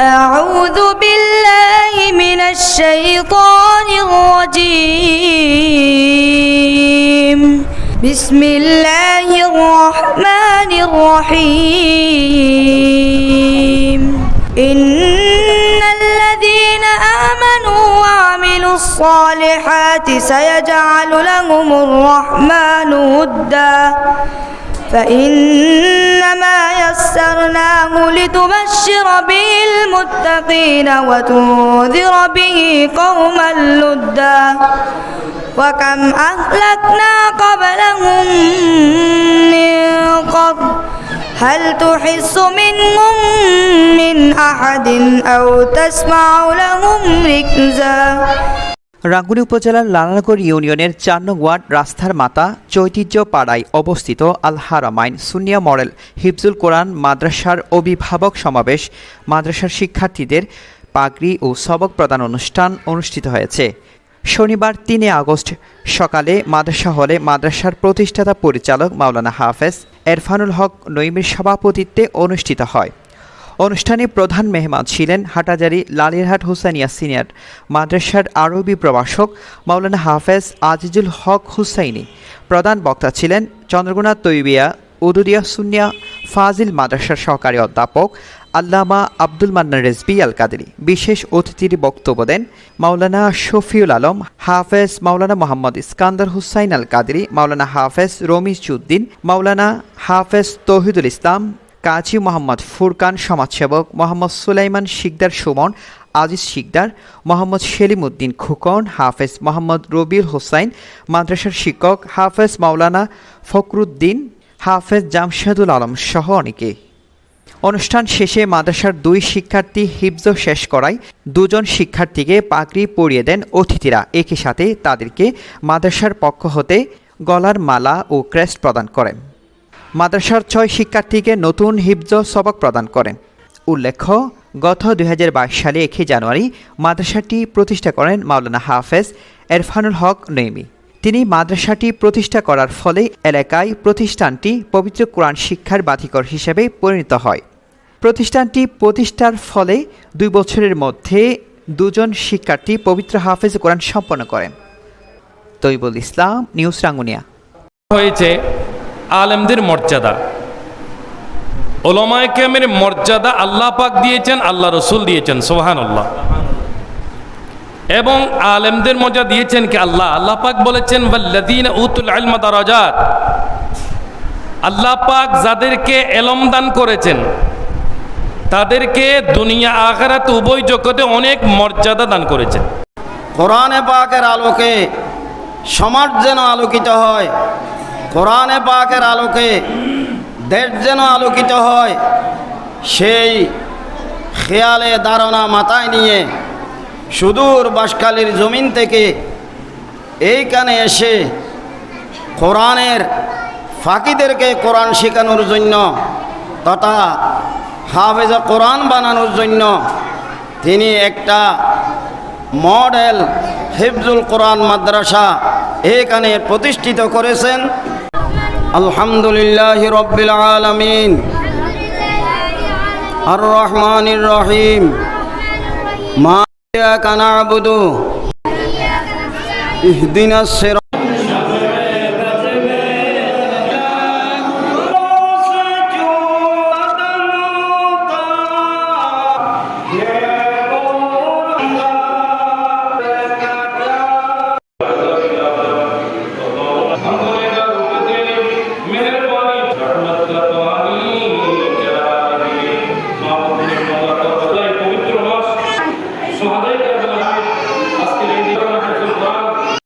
أعوذ بالله من الشيطان الرجيم. بسم الله الرحمن الرحيم. إن الذين آمنوا وعملوا الصالحات سيجعل لهم الرحمن ودا. فإنما يسرناه لتبشر به المتقين وتنذر به قوما لدا وكم أهلكنا قبلهم من قرن هل تحس منهم من أحد أو تسمع لهم ركزا রাঙ্গুনি উপজেলার লালানগর ইউনিয়নের চার নং ওয়ার্ড রাস্তার মাতা চৈতিহ্য পাড়ায় অবস্থিত আল হারামাইন সুনিয়া মডেল হিফজুল কোরআন মাদ্রাসার অভিভাবক সমাবেশ মাদ্রাসার শিক্ষার্থীদের পাগড়ি ও সবক প্রদান অনুষ্ঠান অনুষ্ঠিত হয়েছে। শনিবার তিনে আগস্ট সকালে মাদ্রাসা হলে মাদ্রাসার প্রতিষ্ঠাতা পরিচালক মাওলানা হাফেজ এরফানুল হক নইমের সভাপতিত্বে অনুষ্ঠিত হয়। অনুষ্ঠানে প্রধান মেহমান ছিলেন হাটাজারি লালিরহাট হুসাইনিয়া সিনিয়র, মাদ্রাসার আরবি প্রভাষক মাওলানা হাফেজ আজিজুল হক হুসাইনি। প্রধান বক্তা ছিলেন চন্দ্রগুনা তৈবিয়া, উদুরিয়া সুনিয়া ফাজিল মাদ্রাসার সহকারী অধ্যাপক আল্লামা আব্দুল মান্নান রেজবি আল কাদেরি বিশেষ অতিথির বক্তব্য দেন মাওলানা শফিউল আলম, হাফেজ মাওলানা মোহাম্মদ ইস্কান্দার হুসাইন আল কাদেরি মাওলানা হাফেজ রমিজ উদ্দিন, মাওলানা হাফেজ তৌহিদুল ইসলাম কাজী মোহাম্মদ ফুরকান সমাজসেবক মোহাম্মদ সুলাইমান শিকদার সুমন, আজিজ শিকদার, মোহাম্মদ সেলিম উদ্দিন খুকন, হাফেজ মোহাম্মদ রবিউল হোসাইন, মাদ্রাসার শিক্ষক হাফেজ মাওলানা ফকরুদ্দিন হাফেজ জামশেদুল আলম সহ অনেকে। অনুষ্ঠান শেষে মাদ্রাসার দুই শিক্ষার্থী হিফজ শেষ করায় দুজন শিক্ষার্থীকে পাগড়ি পরিয়ে দেন অতিথিরা। একই সাথে তাদেরকে মাদ্রাসার পক্ষ হতে গলার মালা ও ক্রেস্ট প্রদান করেন। মাদ্রাসার ছয় শিক্ষার্থীকে নতুন হিফজ সবক প্রদান করেন। উল্লেখ্য, গত দুই হাজার বাইশ সালে একই জানুয়ারি মাদ্রাসাটি প্রতিষ্ঠা করেন মাওলানা হাফেজ এরফানুল হক নৈমি তিনি মাদ্রাসাটি প্রতিষ্ঠা করার ফলে এলাকায় প্রতিষ্ঠানটি পবিত্র কোরআন শিক্ষার বাধিকর হিসেবে পরিণত হয়। প্রতিষ্ঠানটি প্রতিষ্ঠার ফলে দুই বছরের মধ্যে দুজন শিক্ষার্থী পবিত্র হাফেজ কোরআন সম্পন্ন করেন। তৈবুল ইসলাম, নিউজ রাঙ্গুনিয়া। হয়েছে আলেমদের মর্যাদা। ওলমায় কেমের মর্যাদা আল্লাহ পাক দিয়েছেন, আল্লাহ রসুল দিয়েছেন সোহান আল্লাহ এবং আলেমদের মজা দিয়েছেন কি আল্লাহ? আল্লাহ পাক বলেছেন আল্লাহ পাক যাদেরকে এলম দান করেছেন, তাদেরকে দুনিয়া আখেরাত উভয় জগতে অনেক মর্যাদা দান করেছেন। কোরআনে পাকের আলোকে সমাজ যেন আলোকিত হয় কোরআনে পাকের আলোকে দেশ যেন আলোকিত হয়, সেই খেয়ালে ধারণা মাথায় নিয়ে সুদূর বাসকালীর জমিন থেকে এইখানে এসে কোরআনের ফাঁকিদেরকে কোরআন শেখানোর জন্য তথা হাফেজা কোরআন বানানোর জন্য তিনি একটা মডেল হিফজুল কোরআন মাদ্রাসা এখানে প্রতিষ্ঠিত করেছেন। আলহামদুলিল্লাহ রব্বিল আলমিন আর রহমানির রহিম মা কানাবুদু ইহদিনা সের Yeah.